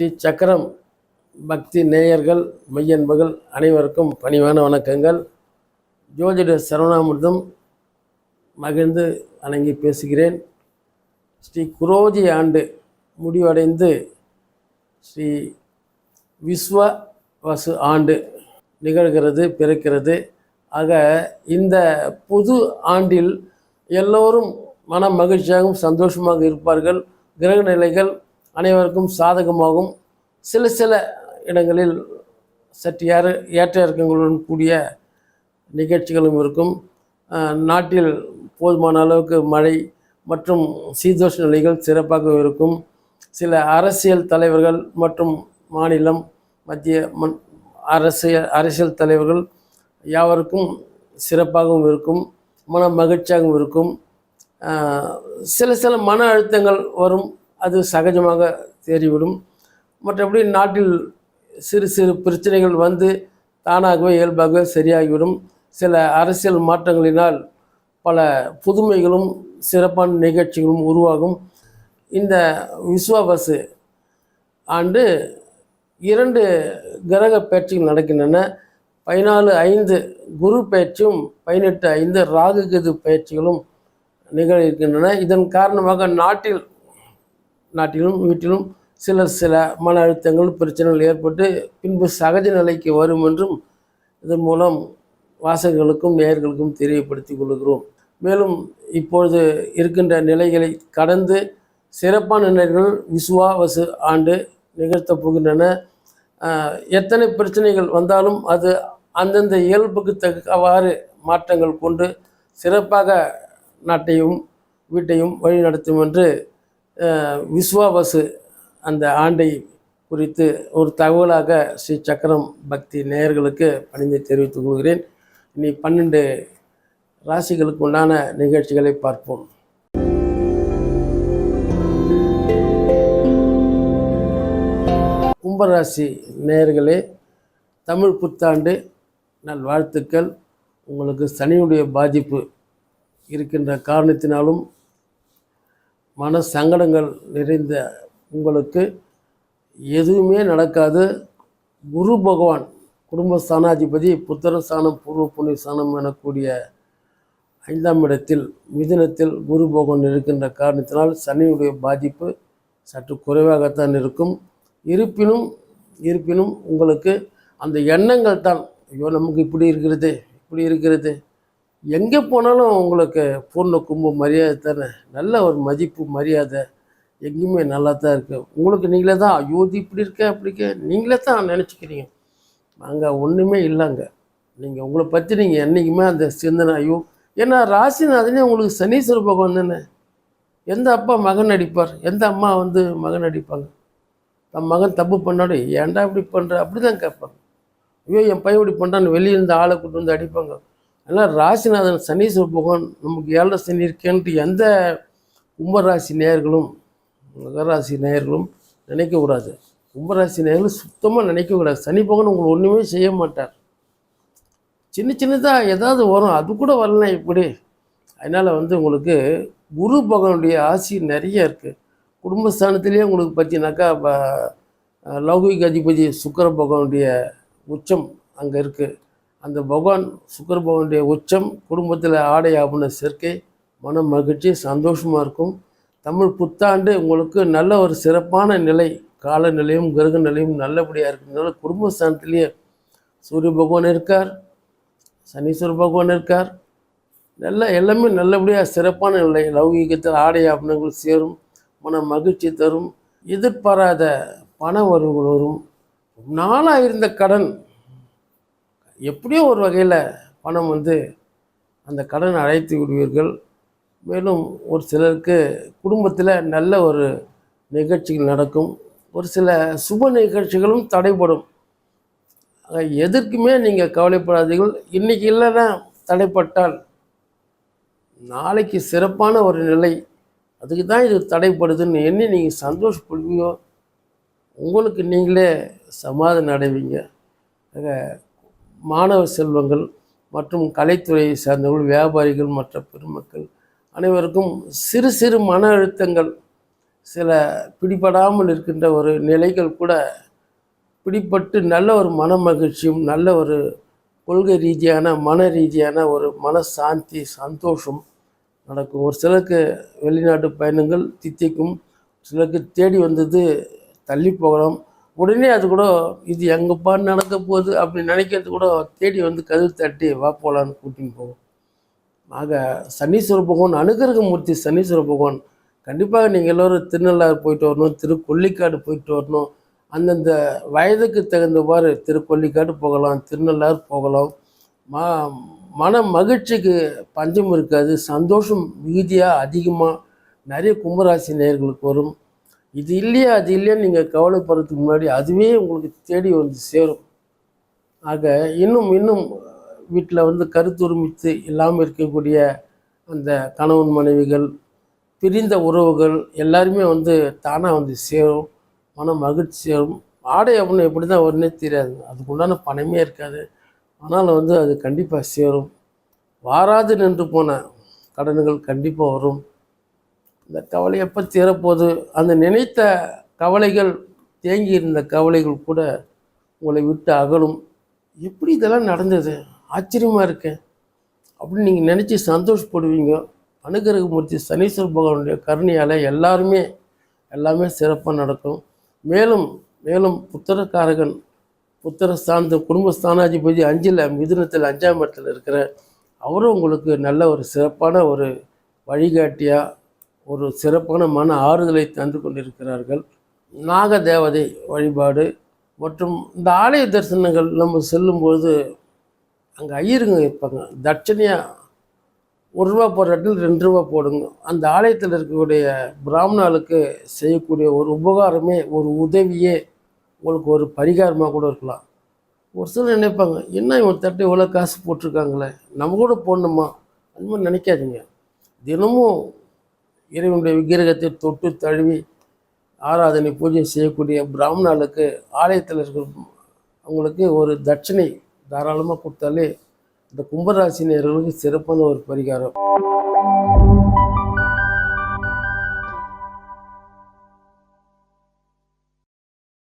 ஸ்ரீ சக்கரம் பக்தி நேயர்கள் மையன்பர்கள் அனைவருக்கும் பணிவான வணக்கங்கள். ஜோதிட சரவணாமிர்தம் மகிழ்ந்து வணங்கி பேசுகிறேன். ஸ்ரீ குரோஜி ஆண்டு முடிவடைந்து ஸ்ரீ விஸ்வ வசு ஆண்டு நிகழ்கிறது பிறக்கிறது. ஆக இந்த புது ஆண்டில் எல்லோரும் மன மகிழ்ச்சியாகவும் சந்தோஷமாக இருப்பார்கள். கிரக நிலைகள் அனைவருக்கும் சாதகமாகும். சில சில இடங்களில் சற்று ஏற ஏற்ற இறக்கங்களுடன் கூடிய நிகழ்ச்சிகளும் இருக்கும். நாட்டில் போதுமான அளவுக்கு மழை மற்றும் சீதோஷ நிலைகள் சிறப்பாக இருக்கும். சில அரசியல் தலைவர்கள் மற்றும் மாநிலம் மத்திய மன் அரசியல் அரசியல் தலைவர்கள் யாவருக்கும் சிறப்பாகவும் இருக்கும் மன மகிழ்ச்சியாகவும் இருக்கும். சில சில மன அழுத்தங்கள் வரும். அது சகஜமாக தேறிவிடும். மற்றபடி நாட்டில் சிறு சிறு பிரச்சனைகள் வந்து தானாகவே இயல்பாகவே சரியாகிவிடும். சில அரசியல் மாற்றங்களினால் பல புதுமைகளும் சிறப்பான நிகழ்ச்சிகளும் உருவாகும். இந்த விஸ்வாபசு ஆண்டு இரண்டு கிரக பயிற்சிகள் நடக்கின்றன. பதினாலு ஐந்து குரு பயிற்சியும் பதினெட்டு ஐந்து ராகு கேது பயிற்சிகளும் நிகழ இருக்கின்றன இதன் காரணமாக நாட்டில் நாட்டிலும் வீட்டிலும் சில சில மன அழுத்தங்கள் பிரச்சனைகள் ஏற்பட்டு பின்பு சகஜ நிலைக்கு வரும் என்றும் இதன் மூலம் வாசகர்களுக்கும் நேயர்களுக்கும் தெரியப்படுத்திக் கொள்கிறோம். மேலும் இப்பொழுது இருக்கின்ற நிலைகளை கடந்து சிறப்பான நிலைகள் விசுவாவசு ஆண்டு நிகழ்த்தப் போகின்றன. எத்தனை பிரச்சனைகள் வந்தாலும் அது அந்தந்த இயல்புக்கு தக்கவாறு மாற்றங்கள் கொண்டு சிறப்பாக நாட்டையும் வீட்டையும் வழிநடத்தும் என்று விஸ்வாவசு அந்த ஆண்டை குறித்து ஒரு தகவலாக ஸ்ரீ சக்கரம் பக்தி நேயர்களுக்கு பணிந்து தெரிவித்துக் கொள்கிறேன். இனி பன்னெண்டு ராசிகளுக்கு உண்டான நிகழ்ச்சிகளை பார்ப்போம். கும்பராசி நேயர்களே தமிழ் புத்தாண்டு நல்வாழ்த்துக்கள் உங்களுக்கு சனியுடைய பாதிப்பு இருக்கின்ற காரணத்தினாலும் மன சங்கடங்கள் நிறைந்த உங்களுக்கு எதுவுமே நடக்காது. குரு பகவான் குடும்ப ஸ்தானாதிபதி புத்திர ஸ்தானம் பூர்வ புண்ணிய ஸ்தானம் எனக்கூடிய ஐந்தாம் இடத்தில் மிதினத்தில் குரு பகவான் இருக்கின்ற காரணத்தினால் சனியுடைய பாதிப்பு சற்று குறைவாகத்தான் இருக்கும். இருப்பினும் இருப்பினும் உங்களுக்கு அந்த எண்ணங்கள் தான் ஐயோ நமக்கு இப்படி இருக்கிறது இப்படி இருக்கிறது. எங்கே போனாலும் உங்களுக்கு பொண்ணு கும்ப மரியாதை தானே? நல்ல ஒரு மதிப்பு மரியாதை எங்கேயுமே நல்லா தான் இருக்குது உங்களுக்கு நீங்களே தான் ஐயோ இப்படி இருக்க அப்படி இருக்க. நீங்களே தான் நினச்சிக்கிறீங்க. அங்கே ஒன்றுமே இல்லைங்க. நீங்கள் உங்களை பற்றி நீங்கள் என்றைக்குமே அந்த சிந்தனை ஐயோ ஏன்னா ராசிநாதனே உங்களுக்கு சனீஸ்வர பகவான் தானே? எந்த அப்பா மகன் அடிப்பார்? எந்த அம்மா வந்து மகன் அடிப்பாங்க? தன் மகன் தப்பு பண்ணாடு ஏன்டா இப்படி பண்ணுற அப்படி தான் கேட்பாங்க. ஐயோ என் பையன் இப்படி பண்ணுறான்னு வெளியே இருந்து ஆளை கூட்டு வந்து அடிப்பாங்க. ஏன்னா ராசிநாதன் சனீஸ்வர பகவான் நமக்கு ஏழரை சனி இருக்கேன்ட்டு எந்த கும்பராசி நேயர்களும் மகராசி நேயர்களும் நினைக்கக்கூடாது. கும்பராசி நேயர்களும் சுத்தமாக நினைக்கக்கூடாது. சனி பகவான் உங்களை ஒன்றுமே செய்ய மாட்டார். சின்ன சின்னதாக ஏதாவது வரும். அது கூட வரலாம் இப்படி அதனால் வந்து உங்களுக்கு குரு பகவானுடைய ஆசி நிறைய இருக்குது குடும்பஸ்தானத்திலேயே உங்களுக்கு பார்த்தீங்கன்னாக்கா ப- லௌகிக அதிபதி சுக்கர பகவானுடைய உச்சம் அங்கே இருக்குது அந்த பகவான் சுக்கர பகவானுடைய உச்சம் குடும்பத்தில் ஆடை ஆபண சேர்க்கை மன மகிழ்ச்சி சந்தோஷமாக இருக்கும். தமிழ் புத்தாண்டு உங்களுக்கு நல்ல ஒரு சிறப்பான நிலை காலநிலையும் கிரக நிலையும் நல்லபடியாக இருக்கிறதுனால குடும்பஸ்தானத்திலேயே சூரிய பகவான் இருக்கார் சனீஸ்வர பகவான் இருக்கார். நல்லா எல்லாமே நல்லபடியாக சிறப்பான நிலை. லௌகீகத்தில் ஆடை ஆபணங்கள் சேரும் மன மகிழ்ச்சி தரும் எதிர்பாராத பண வரவுகள் வரும். நாளாக இருந்த கடன் எப்படியோ ஒரு வகையில் பணம் வந்து அந்த கடன் அழைத்து விடுவீர்கள். மேலும் ஒரு சிலருக்கு குடும்பத்தில் நல்ல ஒரு நிகழ்ச்சிகள் நடக்கும். ஒரு சில சுப நிகழ்ச்சிகளும் தடைப்படும் எதற்குமே நீங்கள் கவலைப்படாதீர்கள். இன்றைக்கி இல்லைன்னா தடைப்பட்டால் நாளைக்கு சிறப்பான ஒரு நிலை. அதுக்கு தான் இது தடைப்படுதுன்னு எண்ணி நீங்கள் சந்தோஷப்படுவீங்க. உங்களுக்கு நீங்களே சமாதானம் அடைவீங்க. மாணவ செல்வங்கள் மற்றும் கலைத்துறையை சார்ந்தவர்கள் வியாபாரிகள் மற்ற பெருமக்கள் அனைவருக்கும் சிறு சிறு மன அழுத்தங்கள் சில பிடிபடாமல் இருக்கின்ற ஒரு நிலைகள் கூட பிடிப்பட்டு நல்ல ஒரு மன மகிழ்ச்சியும் நல்ல ஒரு கொள்கை ரீதியான மன ரீதியான ஒரு மனசாந்தி சந்தோஷம் நடக்கும். ஒரு சிலருக்கு வெளிநாட்டு பயணங்கள் தித்திக்கும் சிலருக்கு தேடி வந்தது தள்ளி போகலாம். உடனே அது கூட இது எங்கப்பா நடக்க போகுது அப்படின்னு நினைக்கிறது கூட தேடி வந்து கதவு தட்டி வா போகலான்னு கூட்டின்னு போகும் ஆக சனீஸ்வர பகவான் அனுகிரகமூர்த்தி சனீஸ்வர பகவான் கண்டிப்பாக நீங்கள் எல்லோரும் திருநள்ளாறு போயிட்டு வரணும் திருக்கொல்லிக்காடு போயிட்டு வரணும். அந்தந்த வயதுக்கு தகுந்தவாறு திருக்கொல்லிக்காடு போகலாம் திருநள்ளாறு போகலாம். மா மன மகிழ்ச்சிக்கு பஞ்சம் இருக்காது சந்தோஷம் மிகுதியாக அதிகமாக நிறைய கும்பராசி நேயர்களுக்கு வரும். இது இல்லையா அது இல்லையான்னு நீங்கள் கவலைப்படுறதுக்கு முன்னாடி அதுவே உங்களுக்கு தேடி வந்து சேரும். ஆக இன்னும் இன்னும் வீட்டில் வந்து கருத்துரிமித்து இல்லாமல் இருக்கக்கூடிய அந்த கணவன் மனைவிகள் பிரிந்த உறவுகள் எல்லாருமே வந்து தானாக வந்து சேரும். மன மகிழ்ச்சி சேரும். ஆடை அப்படின்னு எப்படி தான் வரும்னே தெரியாது. அதுக்கு உண்டான பணமே இருக்காது. ஆனாலும் வந்து அது கண்டிப்பாக சேரும். வாராது நின்று போன கடன்கள் கண்டிப்பாக வரும். இந்த கவலை எப்போ தீரப்போகுது அந்த நினைத்த கவலைகள் தேங்கி இருந்த கவலைகள் கூட உங்களை விட்டு அகலும். எப்படி இதெல்லாம் நடந்தது? ஆச்சரியமாக இருக்கேன் அப்படின்னு நீங்கள் நினச்சி சந்தோஷப்படுவீங்க. அனுகிரகமூர்த்தி சனீஸ்வர பகவானுடைய கருணையால் எல்லாருமே எல்லாமே சிறப்பாக நடக்கும். மேலும் மேலும் புத்திரக்காரகன் புத்திர ஸ்தானத்து குடும்ப ஸ்தானாதிபதி அஞ்சில் மிதுனத்தில் அஞ்சாம் இடத்துல இருக்கிற அவரும் உங்களுக்கு நல்ல ஒரு சிறப்பான ஒரு வழிகாட்டியாக ஒரு சிறப்பான மன ஆறுதலை தந்து கொண்டிருக்கிறார்கள். நாக தேவதை வழிபாடு மற்றும் இந்த ஆலய தரிசனங்கள் நம்ம செல்லும்போது அங்கே ஐயருங்க இருப்பாங்க. தட்சணையாக ஒரு ரூபா போடுற இடத்துல ரெண்டு ரூபா போடுங்க. அந்த ஆலயத்தில் இருக்கக்கூடிய பிராமணாளுக்கு செய்யக்கூடிய ஒரு உபகாரமே ஒரு உதவியே உங்களுக்கு ஒரு பரிகாரமாக கூட இருக்கலாம். ஒரு சிலர் நினைப்பாங்க என்ன இவன் தட்டு இவ்வளோ காசு போட்டிருக்காங்களே? நம்ம கூட போடணுமா? அது மாதிரி நினைக்காதீங்க. தினமும் இறைவனுடைய விக்கிரகத்தை தொட்டு தழுவி ஆராதனை பூஜை செய்யக்கூடிய பிராமணர்களுக்கு ஆலயத்தில் இருக்கிற அவங்களுக்கு ஒரு தட்சணை தாராளமாக கொடுத்தாலே இந்த கும்பராசினியர்களுக்கு சிறப்பான ஒரு பரிகாரம்.